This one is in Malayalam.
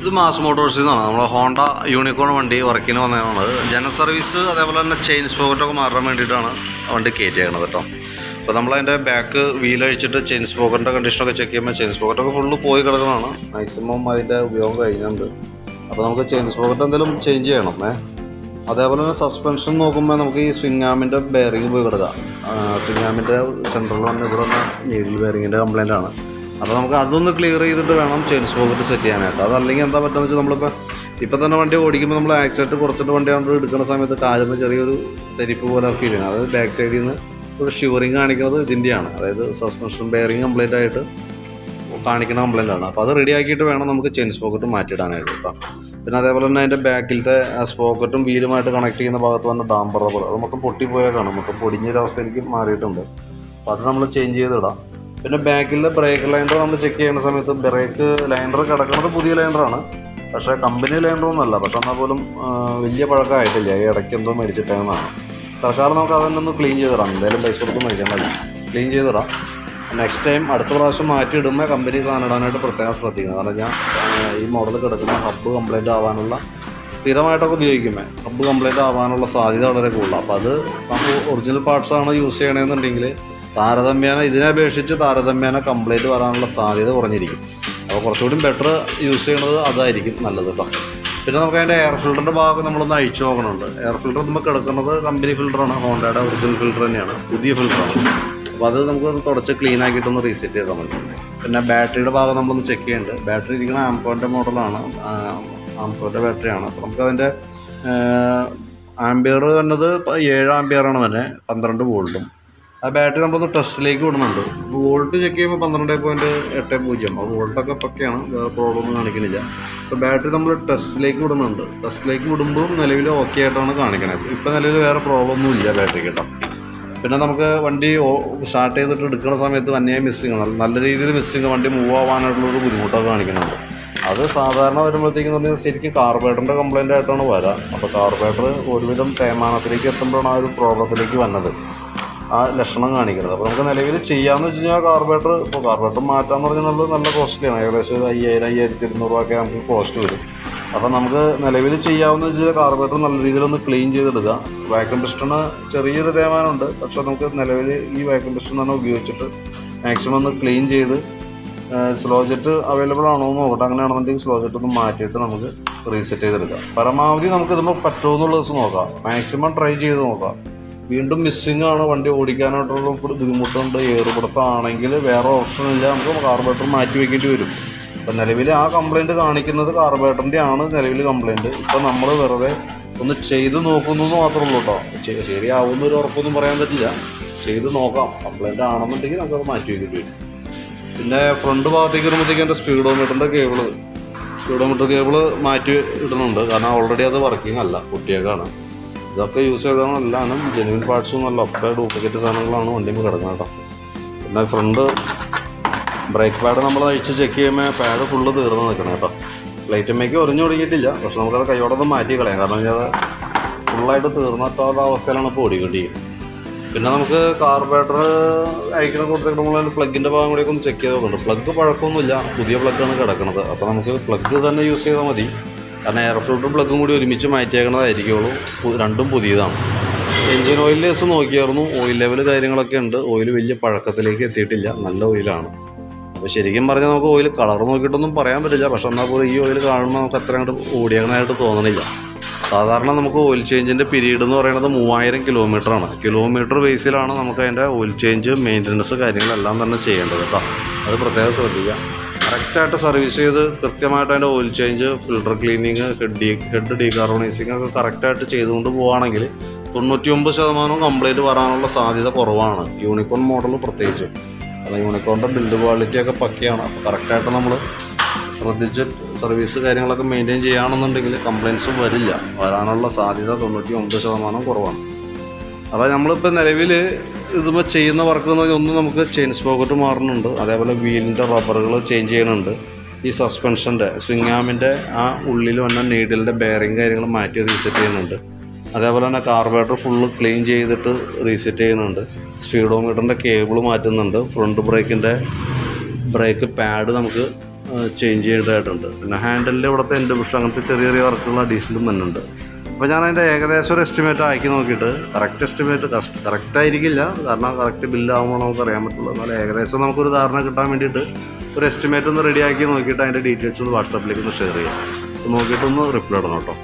ഇത് മാസ് മോട്ടോഴ്സിൽ നിന്നാണ് നമ്മളെ ഹോണ്ട യൂണിക്കോൺ വണ്ടി വർക്കിന് വന്നതാണ് ജനറൽ സർവീസ് അതേപോലെ തന്നെ ചെയിൻ സ്പോക്കറ്റൊക്കെ മാറാൻ വേണ്ടിയിട്ടാണ് വണ്ടി കയറ്റിയേക്കണത് കേട്ടോ. അപ്പോൾ നമ്മളതിന്റെ ബാക്ക് വീലഴിച്ചിട്ട് ചെയിൻ സ്പോക്കറ്റിന്റെ കണ്ടീഷനൊക്കെ ചെക്ക് ചെയ്യുമ്പോൾ ചെയിൻ സ്പോക്കറ്റൊക്കെ ഫുള്ള് പോയി കിടക്കുന്നതാണ്. മാക്സിമം അതിന്റെ ഉപയോഗം കഴിഞ്ഞിട്ടുണ്ട്. അപ്പോൾ നമുക്ക് ചെയിൻ സ്പോക്കറ്റ് എന്തെങ്കിലും ചേഞ്ച് ചെയ്യണം ഏ? അതേപോലെ തന്നെ സസ്പെൻഷൻ നോക്കുമ്പോൾ നമുക്ക് ഈ സ്വിംഗ് ആമിന്റെ ബെയറിംഗ് പോയി കിടക്കാം. സ്വിംഗ് ആമിന്റെ സെൻട്രൽ വന്ന് ഇവിടെ വന്ന നീഡിൽ ബെയറിങ്ങിന്റെ കംപ്ലൈന്റ് ആണ്. അപ്പോൾ നമുക്ക് അതൊന്ന് ക്ലിയർ ചെയ്തിട്ട് വേണം ചെയിൻ സ്പോക്കറ്റ് സെറ്റ് ചെയ്യാനായിട്ട്. അതല്ലെങ്കിൽ എന്താ പറ്റുക വെച്ചാൽ നമ്മളിപ്പോൾ ഇപ്പം തന്നെ വണ്ടി ഓടിക്കുമ്പോൾ നമ്മൾ ആക്സിഡന്റ് കുറച്ചിട്ട് വണ്ടി കൊണ്ട് എടുക്കുന്ന സമയത്ത് കാലുമ്പോൾ ചെറിയൊരു തെരിപ്പ് പോലെ ഫീൽ ചെയ്യണം. അതായത് ബാക്ക് സൈഡിൽ നിന്ന് ഒരു ഷിവറിങ് കാണിക്കുന്നത് ഇതിന്റെയാണ് അതായത് സസ്പെൻഷൻ ബെയറിങ് കംപ്ലീറ്റ് ആയിട്ട് കാണിക്കുന്ന കംപ്ലൈന്റ് ആണ്. അപ്പോൾ അത് റെഡി ആക്കിയിട്ട് വേണം നമുക്ക് ചെയിൻ സ്പോക്കറ്റ് മാറ്റിയിടാനായിട്ട് കേട്ടോ. പിന്നെ അതേപോലെ തന്നെ അതിന്റെ ബാക്കിലത്തെ സ്പോക്കറ്റും വീലുമായിട്ട് കണക്ട് ചെയ്യുന്ന ഭാഗത്ത് വന്ന ഡാംബർ റബ്ബർ അത് മൊത്തം പൊട്ടിപ്പോയേക്കാണ് മൊത്തം പൊടിഞ്ഞൊരവസ്ഥയിലേക്ക് മാറിയിട്ടുണ്ട്. അപ്പോൾ അത് നമ്മൾ ചേഞ്ച് ചെയ്തിടാം പിന്നെ ബാക്കിലെ ബ്രേക്ക് ലൈൻഡർ നമ്മൾ ചെക്ക് ചെയ്യുന്ന സമയത്ത് ബ്രേക്ക് ലൈൻഡർ കിടക്കുന്നത് പുതിയ ലൈൻഡറാണ് പക്ഷേ കമ്പനി ലൈൻഡറൊന്നുമല്ല പക്ഷെ എന്നാൽ പോലും വലിയ പഴക്കമായിട്ടില്ല. ഈ ഇടയ്ക്ക് എന്തോ മേടിച്ചിട്ടാണ് തൽക്കാലം നമുക്ക് അതന്നെ ഒന്ന് ക്ലീൻ ചെയ്തിടാം എന്തായാലും പൈസ കൊടുത്ത് മേടിച്ചാൽ മതി. ക്ലീൻ ചെയ്തിടാം നെക്സ്റ്റ് ടൈം അടുത്ത പ്രാവശ്യം മാറ്റി ഇടുമ്പോൾ കമ്പനി സാധനം ഇടാനായിട്ട് പ്രത്യേകം ശ്രദ്ധിക്കണം. കാരണം ഞാൻ ഈ മോഡൽ കിടക്കുന്ന ഹബ്ബ് കംപ്ലൈന്റ് ആവാനുള്ള സ്ഥിരമായിട്ടൊക്കെ ഉപയോഗിക്കുമ്പോൾ ഹബ്ബ് കംപ്ലൈന്റ് ആവാനുള്ള സാധ്യത വളരെ കൂടുതലാണ് അപ്പോൾ അത് നമ്മൾ ഒറിജിനൽ പാർട്സ് ആണ് യൂസ് ചെയ്യണമെന്നുണ്ടെങ്കിൽ താരതമ്യേന ഇതിനെ അപേക്ഷിച്ച് താരതമ്യേന കംപ്ലൈന്റ് വരാനുള്ള സാധ്യത കുറഞ്ഞിരിക്കും. അപ്പോൾ കുറച്ചുകൂടി ബെറ്റർ യൂസ് ചെയ്യുന്നത് അതായിരിക്കും നല്ലത് കേട്ടോ പിന്നെ നമുക്ക് അതിന്റെ എയർ ഫിൽറ്ററിന്റെ ഭാഗം നമ്മളൊന്ന് അഴിച്ചു നോക്കണുണ്ട്. എയർ ഫിൽറ്റർ നമുക്ക് എടുക്കുന്നത് കമ്പനി ഫിൽറ്ററാണ് ഹോണ്ടയുടെ ഒറിജിനൽ ഫിൽറ്റർ തന്നെയാണ്. പുതിയ ഫിൽറ്ററാണ് അപ്പോൾ അത് നമുക്ക് തുടച്ച് ക്ലീൻ ആക്കിയിട്ടൊന്ന് റീസെറ്റ് ചെയ്താൽ മതി. പിന്നെ ബാറ്ററിയുടെ ഭാഗം നമ്മളൊന്ന് ചെക്ക് ചെയ്യുന്നുണ്ട് ബാറ്ററി ഇരിക്കുന്ന ആംപോന്റെ മോഡലാണ് ആംപോന്റെ ബാറ്ററിയാണ് അപ്പോൾ നമുക്കതിന്റെ ആംബിയർ വന്നത് ഏഴ് ആംബിയറാണ് തന്നെ പന്ത്രണ്ട് വോൾട്ടും. ആ ബാറ്ററി നമ്മളൊന്ന് ടെസ്റ്റിലേക്ക് വിടുന്നുണ്ട്. വോൾട്ട് ചെക്ക് ചെയ്യുമ്പോൾ പന്ത്രണ്ട് പോയിന്റ് എട്ട് പൂജ്യം. ആ വോൾട്ടൊക്കെ പക്കയാണ്. പ്രോബ്ലം ഒന്നും കാണിക്കുന്നില്ല. അപ്പോൾ ബാറ്ററി നമ്മൾ ടെസ്റ്റിലേക്ക് വിടുന്നുണ്ട്. ടെസ്റ്റിലേക്ക് വിടുമ്പോൾ നിലവിൽ ഓക്കെ ആയിട്ടാണ് കാണിക്കുന്നത് ഇപ്പോൾ നിലവിൽ വേറെ പ്രോബ്ലം ഒന്നും ഇല്ല ബാറ്ററി കേട്ടോ പിന്നെ നമുക്ക് വണ്ടി സ്റ്റാർട്ട് ചെയ്തിട്ട് എടുക്കുന്ന സമയത്ത് വന്യ മിസ്സിങ് നല്ല രീതിയിൽ മിസ്സിങ് വണ്ടി മൂവ് ആവാനായിട്ടുള്ളൊരു ബുദ്ധിമുട്ടൊക്കെ കാണിക്കുന്നുണ്ട്. അത് സാധാരണ വരുമ്പോഴത്തേക്കും പറഞ്ഞാൽ ശരിക്കും കാർബേറ്ററിന്റെ കംപ്ലൈന്റ് ആയിട്ടാണ് വരാം. അപ്പോൾ കാർബേറ്റർ ഒരുവിധം തേമാനത്തിലേക്ക് എത്തുമ്പോഴാണ് ആ ഒരു പ്രോബ്ലത്തിലേക്ക് വന്നത്. ആ ലക്ഷണം കാണിക്കുന്നത് അപ്പോൾ നമുക്ക് നിലവിൽ ചെയ്യാമെന്ന് വെച്ച് കഴിഞ്ഞാൽ കാർബറേറ്റർ ഇപ്പോൾ കാർബേറ്റർ മാറ്റാന്ന് പറഞ്ഞാൽ നമ്മൾ നല്ല കോസ്റ്റ്ലിയാണ് ഏകദേശം ഒരു അയ്യായിരം അയ്യായിരത്തി ഇരുന്നൂറ് രൂപയൊക്കെ നമുക്ക് കോസ്റ്റ് വരും. അപ്പോൾ നമുക്ക് നിലവിൽ ചെയ്യാവുന്ന കഴിഞ്ഞാൽ കാർബറേറ്റർ നല്ല രീതിയിലൊന്ന് ക്ലീൻ ചെയ്തെടുക്കുക. വാക്യൂം പിസ്റ്റണ് ചെറിയൊരു തേമാനമുണ്ട്. പക്ഷേ നമുക്ക് നിലവിൽ ഈ വാക്യൂം പിസ്റ്റൺ തന്നെ ഉപയോഗിച്ചിട്ട് മാക്സിമം ഒന്ന് ക്ലീൻ ചെയ്ത് സ്ലോ ജെറ്റ് അവൈലബിൾ ആണോ എന്ന് നോക്കട്ടെ. അങ്ങനെയാണെന്നുണ്ടെങ്കിൽ സ്ലോ ജെറ്റ് ഒന്ന് മാറ്റിയിട്ട് നമുക്ക് റീസെറ്റ് ചെയ്തെടുക്കാം. പരമാവധി നമുക്ക് ഇതുമ്പോൾ പറ്റുമോ എന്നുള്ള ദിവസം നോക്കാം. മാക്സിമം ട്രൈ ചെയ്ത് നോക്കാം. വീണ്ടും മിസ്സിംഗ് ആണ്. വണ്ടി ഓടിക്കാനായിട്ടുള്ള ബുദ്ധിമുട്ടുണ്ട്. ഏറുപിടുത്തമാണെങ്കിൽ വേറെ ഓപ്ഷൻ ഇല്ല. നമുക്ക് കാർബേറ്റർ മാറ്റി വെക്കേണ്ടി വരും. ഇപ്പം നിലവിൽ ആ കംപ്ലൈന്റ് കാണിക്കുന്നത് കാർബേറ്ററിന്റെ ആണ് നിലവിൽ കംപ്ലൈന്റ് ഇപ്പം നമ്മൾ വെറുതെ ഒന്ന് ചെയ്ത് നോക്കുന്നു എന്ന് മാത്രമേ ഉള്ളൂ കേട്ടോ ശരിയാവുന്ന ഒരു ഉറപ്പൊന്നും പറയാൻ പറ്റില്ല. ചെയ്ത് നോക്കാം. കംപ്ലൈന്റ് ആണെന്നുണ്ടെങ്കിൽ നമുക്കത് മാറ്റി വെക്കേണ്ടി വരും. പിന്നെ ഫ്രണ്ട് ഭാഗത്തേക്ക് വരുമ്പോഴത്തേക്ക് എന്റെ സ്പീഡോമീറ്ററിന്റെ കേബിൾ സ്പീഡോമീറ്റർ കേബിൾ മാറ്റി ഇടുന്നുണ്ട്. കാരണം ഓൾറെഡി അത് വർക്കിംഗ് അല്ല. കുട്ടിയേക്കാണ്. ഇതൊക്കെ യൂസ് ചെയ്തതാണ് ജെനുവിൻ പാർട്സും നല്ല ഒക്കെ ഡ്യൂപ്ലിക്കേറ്റ് സാധനങ്ങളാണ് വണ്ടിയിൽ കിടക്കുന്നത് കേട്ടോ. പിന്നെ ഫ്രണ്ട് ബ്രേക്ക് പാഡ് നമ്മൾ അഴിച്ച് ചെക്ക് ചെയ്യുമ്പോൾ പാഡ് ഫുള്ള് തീർന്ന് നിൽക്കണം കേട്ടോ. ലൈറ്റുമ്മയ്ക്ക് ഒറിഞ്ഞു തുടങ്ങിയിട്ടില്ല. പക്ഷെ നമുക്കത് കൈയോടൊന്ന് മാറ്റി കളയാം. കാരണം അത് ഫുള്ളായിട്ട് തീർന്നിട്ടുള്ള അവസ്ഥയിലാണ് ഇപ്പോൾ ഓടിക്കൊണ്ടിരിക്കുന്നത്. പിന്നെ നമുക്ക് കാർബറേറ്റർ അയക്കുന്ന കൂട്ടത്തിൽ നമ്മൾ പ്ലഗിന്റെ ഭാഗം കൂടെയൊക്കെ ഒന്ന് ചെക്ക് ചെയ്ത് നോക്കുന്നുണ്ട് പ്ലഗ് പഴക്കമൊന്നുമില്ല. പുതിയ ആണ് കിടക്കുന്നത് അപ്പോൾ നമുക്ക് പ്ലഗ് തന്നെ യൂസ് ചെയ്താൽ മതി. കാരണം എയർ ഫിൽറ്ററും പ്ലഗും കൂടി ഒരുമിച്ച് മാറ്റിയേക്കണതായിരിക്കുള്ളൂ. രണ്ടും പുതിയതാണ്. എൻജിൻ ഓയിൽ ലേസ് നോക്കിയായിരുന്നു. ഓയിൽ ലെവൽ കാര്യങ്ങളൊക്കെ ഉണ്ട്. ഓയിൽ വലിയ പഴക്കത്തിലേക്ക് എത്തിയിട്ടില്ല. നല്ല ഓയിലാണ് അപ്പോൾ ശരിക്കും പറഞ്ഞാൽ നമുക്ക് ഓയിൽ കളർ നോക്കിയിട്ടൊന്നും പറയാൻ പറ്റില്ല. പക്ഷെ എന്നാൽ പോലും ഈ ഓയിൽ കാണുമ്പോൾ നമുക്ക് അത്ര അങ്ങോട്ട് ഓടിയങ്ങനായിട്ട് തോന്നണില്ല. സാധാരണ നമുക്ക് ഓയിൽ ചേഞ്ചിന്റെ പീരീഡ് എന്ന് പറയുന്നത് മൂവായിരം ആണ്. കിലോമീറ്റർ ബേസിലാണ് നമുക്ക് അതിന്റെ ഓയിൽ ചേഞ്ച് മെയിന്റനൻസ് കാര്യങ്ങളെല്ലാം തന്നെ ചെയ്യേണ്ടത് കേട്ടോ. അത് പ്രത്യേകം ശ്രദ്ധിക്കുക. കറക്റ്റായിട്ട് സർവീസ് ചെയ്ത് കൃത്യമായിട്ട് അതിന്റെ oil change filter cleaning head de head decarbonising ഒക്കെ കറക്റ്റായിട്ട് ചെയ്തുകൊണ്ട് പോവുകയാണെങ്കിൽ തൊണ്ണൂറ്റി ഒമ്പത് ശതമാനവും കംപ്ലൈന്റ് വരാനുള്ള സാധ്യത കുറവാണ്. യൂണിക്കോൺ മോഡൽ പ്രത്യേകിച്ച്. അല്ല യൂണിക്കോണിന്റെ ബിൽഡ് ക്വാളിറ്റി ഒക്കെ പക്കയാണ്. അപ്പോൾ കറക്റ്റായിട്ട് നമ്മൾ ശ്രദ്ധിച്ച് സർവീസ് കാര്യങ്ങളൊക്കെ മെയിന്റെയിൻ ചെയ്യുകയാണെന്നുണ്ടെങ്കിൽ കംപ്ലയിൻസും വരില്ല. വരാനുള്ള സാധ്യത തൊണ്ണൂറ്റി ഒമ്പത് ശതമാനം കുറവാണ്. അപ്പോൾ നമ്മളിപ്പോൾ നിലവിൽ ഇതുമ്പോൾ ചെയ്യുന്ന വർക്ക് എന്ന് പറഞ്ഞാൽ ഒന്ന് നമുക്ക് ചെയിൻ സ്പോക്കറ്റ് മാറുന്നുണ്ട്. അതേപോലെ വീലിന്റെ റബ്ബറുകൾ ചേഞ്ച് ചെയ്യുന്നുണ്ട്. ഈ സസ്പെൻഷന്റെ സ്വിംഗ് ആമിന്റെ ആ ഉള്ളിൽ വന്ന നീഡിലിന്റെ ബെയറിങ് കാര്യങ്ങൾ മാറ്റി റീസെറ്റ് ചെയ്യുന്നുണ്ട്. അതേപോലെ തന്നെ കാർബേറ്റർ ഫുള്ള് ക്ലീൻ ചെയ്തിട്ട് റീസെറ്റ് ചെയ്യുന്നുണ്ട്. സ്പീഡോമീറ്ററിന്റെ കേബിൾ മാറ്റുന്നുണ്ട്. ഫ്രണ്ട് ബ്രേക്കിന്റെ ബ്രേക്ക് പാഡ് നമുക്ക് ചേഞ്ച് ചെയ്യേണ്ടതായിട്ടുണ്ട്. പിന്നെ ഹാൻഡലിൽ ഇവിടുത്തെ എന്റെ ബുഷ് അങ്ങനത്തെ ചെറിയ ചെറിയ വർക്കുകൾ അഡീഷണലും വരുന്നുണ്ട് അപ്പോൾ ഞാൻ അതിന്റെ ഏകദേശം ഒരു എസ്റ്റിമേറ്റ് ആക്കി നോക്കിയിട്ട് കറക്റ്റ് എസ്റ്റിമേറ്റ് കറക്റ്റ് ആയിരിക്കില്ല. കാരണം കറക്റ്റ് ബില്ലാകുമ്പോൾ നമുക്ക് അറിയാൻ പറ്റുള്ളൂ. എന്നാൽ ഏകദേശം നമുക്കൊരു ധാരണ കിട്ടാൻ വേണ്ടിയിട്ട് ഒരു എസ്റ്റിമേറ്റ് ഒന്ന് റെഡിയാക്കി നോക്കിയിട്ട് അതിന്റെ ഡീറ്റെയിൽസ് ഒന്ന് വാട്സാപ്പിലേക്ക് ഒന്ന് ഷെയർ ചെയ്യാം. നോക്കിയിട്ടൊന്ന് റിപ്ലൈ ഇടണം കേട്ടോ.